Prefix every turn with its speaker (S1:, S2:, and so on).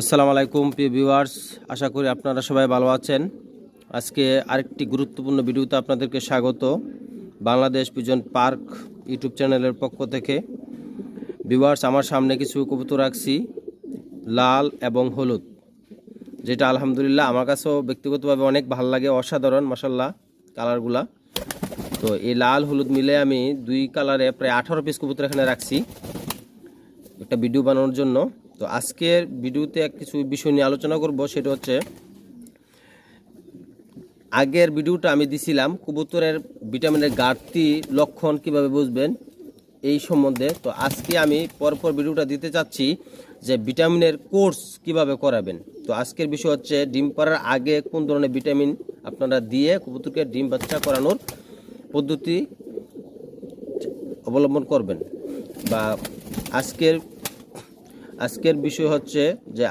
S1: আসসালামু আলাইকুম, প্রিয় ভিউয়ার্স। আশা করি আপনারা সবাই ভালো আছেন। আজকে আরেকটি গুরুত্বপূর্ণ ভিডিওতে আপনাদেরকে স্বাগত। বাংলাদেশ পিজন পার্ক ইউটিউব চ্যানেলের পক্ষ থেকে। ভিউয়ার্স, আমার সামনে কিছু কবুতর রাখছি, লাল এবং হলুদ, যেটা আলহামদুলিল্লাহ আমার কাছেও ব্যক্তিগতভাবে অনেক ভালো লাগে, অসাধারণ মশাল্লাহ কালারগুলা। তো এই লাল হলুদ মিলে আমি দুই কালারে প্রায় আঠারো পিস কবুতর এখানে রাখছি। একটা ভিডিও বানানোর জন্য। তো আজকের ভিডিওতে কিছু বিষয় নিয়ে আলোচনা করব, সেটা হচ্ছে আগের ভিডিওটা আমি দিছিলাম কবুতরের ভিটামিনের ঘাটতি লক্ষণ কীভাবে বুঝবেন এই সম্বন্ধে। তো আজকে আমি পরপর ভিডিওটা দিতে চাচ্ছি যে ভিটামিনের কোর্স কীভাবে করাবেন। তো আজকের বিষয় হচ্ছে ডিম পাড়ার আগে কোন ধরনের ভিটামিন আপনারা দিয়ে কবুতরকে ডিম বাচ্চা করানোর পদ্ধতি অবলম্বন করবেন বা আজকের আজকের বিষয় হচ্ছে যে